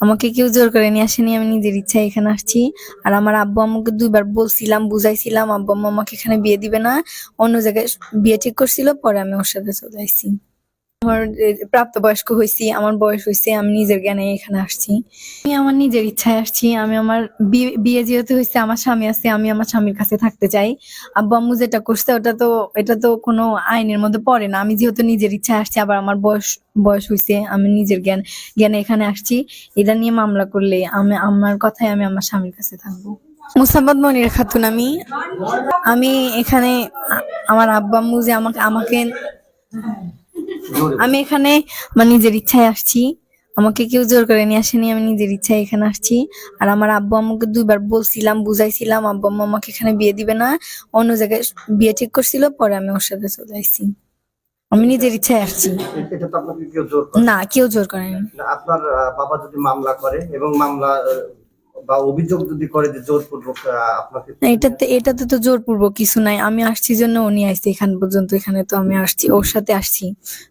আমাকে কেউ জোর করে নিয়ে আসেনি, আমি নিজের ইচ্ছায় এখানে আসছি। আর আমার আব্বু আমাকে দুইবার বলছিলাম, বুঝাইছিলাম, আব্বু আম্মা আমাকে এখানে বিয়ে দিবে না, অন্য জায়গায় বিয়ে ঠিক করছিল, পরে আমি ওর সাথে চলে আসছি। আমার প্রাপ্তবয়স্ক হয়েছি আমার বয়স হয়েছে আমি নিজের জ্ঞানে এখানে আসছি। আমি আমার নিজের ইচ্ছায় আসছি, আমি আমার বিয়ে যেহেতু হয়েছে আমার স্বামী আছে, আমি আমার স্বামীর কাছে থাকতে চাই। আব্বু আম্মু যেটা করছে, ওটা তো, এটা তো কোনো আইনের মধ্যে পড়ে না। আমি যেহেতু নিজের ইচ্ছায় আসছি, আবার আমার বয়স বয়স হয়েছে আমি নিজের জ্ঞান, জ্ঞানে এখানে আসছি। এটা নিয়ে মামলা করলে আমি, আমার কথায় আমি আমার স্বামীর কাছে থাকব। মুসাম্মদ মনির খাতুন আমি। আমি এখানে আমার আব্বা আম্মু যে আমাকে আমাকে আমি এখানে আমার নিজের ইচ্ছায় আসছি। আমাকে কেউ জোর করে নিয়ে আসেনি আমি নিজের ইচ্ছায় এখানে আসছি। আর আমার আব্বু আম্মুকে দুইবার বলছিলাম বুঝাইছিলাম আব্বু আম্মু আমাকে এখানে বিয়ে দিবে না অন্য জায়গায় বিয়ে ঠিক করছিল পরে আমি ওর সাথে চলে আসছি। আমি নিজের ইচ্ছায় আসছি। না কেউ জোর করেনি। আপনার বাবা যদি মামলা করে এবং মামলা বা অভিযোগ যদি করে যে জোরপূর্বক আপনাকে এটাতে এটাতে তো জোরপূর্বক কিছু নাই। আমি আসছি জন্য উনি আসছে এখান পর্যন্ত এখানে তো আমি আসছি ওর সাথে আসছি।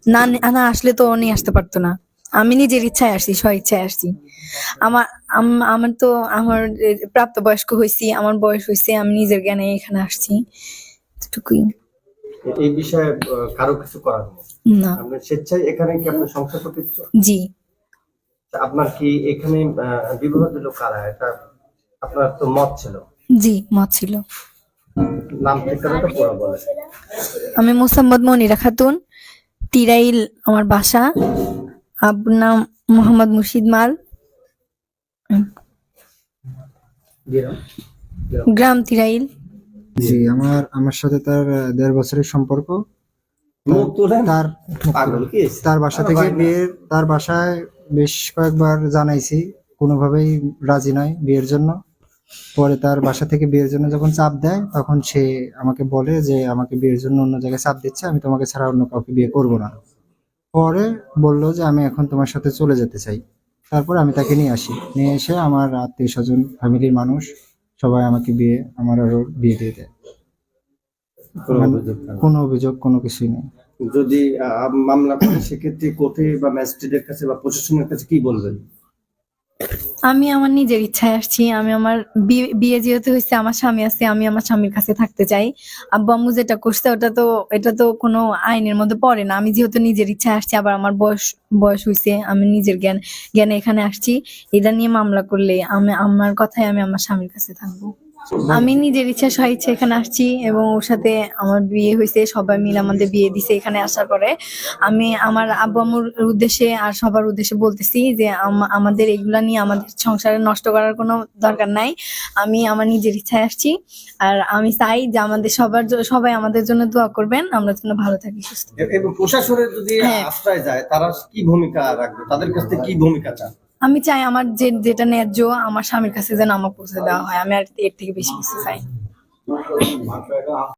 না না আসলে তো উনি আসতে পারতো না। আমি নিজের ইচ্ছায় আসছি স্ব ইচ্ছায় আসছি। আমার আম- আমার তো আমার প্রাপ্তবয়স্ক হয়েছি আমার বয়স হয়েছে আমি নিজের জ্ঞানে এখানে আসছি। এতটুকুই। এই বিষয়ে কারও কিছু করার না। স্বেচ্ছায় এখানে কি আপনার সংসার করতে জি। আপনার কি এখানে বিবাহ দিল কারা? এটা আপনার তো মত ছিল। জি মত ছিল। নাম ঠিকানাটা পুরো বলে। আমি মোসাম্মদ মনিরা খাতুন তিরাইল আমার বাসা আব্বুর নাম মোহাম্মদ মুর্শিদ মাল। গ্রাম? তিরাইল। জি আমার আমার সাথে তার দেড় বছরের সম্পর্ক। তার তার বাসা থেকে বিয়ের তার বাসায় বেশ কয়েকবার জানাইছি কোনোভাবেই রাজি নয় বিয়ের জন্য। পরে তার বাসা থেকে বিয়ের জন্য যখন চাপ দেয় তখন সে আমাকে বলে যে আমাকে বিয়ের জন্য অন্য জায়গায় চাপ দিচ্ছে আমি তোমাকে ছাড়া অন্য কাউকে বিয়ে করব না। পরে বলল যে আমি এখন তোমার সাথে চলে যেতে চাই। তারপর আমি তাকে নিয়ে আসি। নিয়ে এসে আমার আত্মীয় স্বজন ফ্যামিলির মানুষ সবাই আমাকে বিয়ে আমার আরও বিয়ে দিয়ে দেয়। কোনো অভিযোগ কোনো অভিযোগ কোনো কিছুই নেই। যদি মামলা করে, সেক্ষেত্রে কোর্টে বা ম্যাজিস্ট্রেটের কাছে বা প্রশাসনের কাছে কি বলবেন? আমি আমার নিজের ইচ্ছায় আসছি। আমি আমার বিয়ে- যেহেতু হয়েছে, আমার স্বামী আছে, আমি আমার স্বামীর কাছে থাকতে চাই। আব্বু আম্মু যেটা করছে, ওটা তো, এটা তো কোনো আইনের মধ্যে পড়ে না। আমি যেহেতু নিজের ইচ্ছায় আসছি, আবার আমার বয়স বয়স হয়েছে, আমি নিজের জ্ঞান, জ্ঞানে এখানে আসছি। এটা নিয়ে মামলা করলে আমি, আমার কথাই আমি আমার স্বামীর কাছে থাকব। আমি নিজের ইচ্ছা স্ব ইচ্ছা এখানে আসছি এবং ওর সাথে আমার বিয়ে হয়েছে সবাই মিলে আমাদের বিয়ে দিছে এখানে আসার পরে। আমি আমার আব্বু আম্মুর উদ্দেশ্যে আর সবার উদ্দেশ্যে বলতেছি যে আমাদের এগুলা নিয়ে আমাদের সংসারে নষ্ট করার কোনো দরকার নাই। আমি আমার নিজের ইচ্ছায় আসছি আর আমি চাই যে আমাদের সবার সবাই আমাদের জন্য দোয়া করবেন আমরা যেন ভালো থাকি সুস্থ এবং প্রশাসনের যদি হ্যাঁ। আশ্রয় যায় তারা কি ভূমিকা রাখবে? তাদের কাছ থেকে কি ভূমিকা চান? আমি চাই আমার যে, যেটা ন্যায্য, আমার স্বামীর কাছে যেন আমার পৌঁছে দেওয়া হয় আমি আর এর থেকে বেশি কিছু চাই।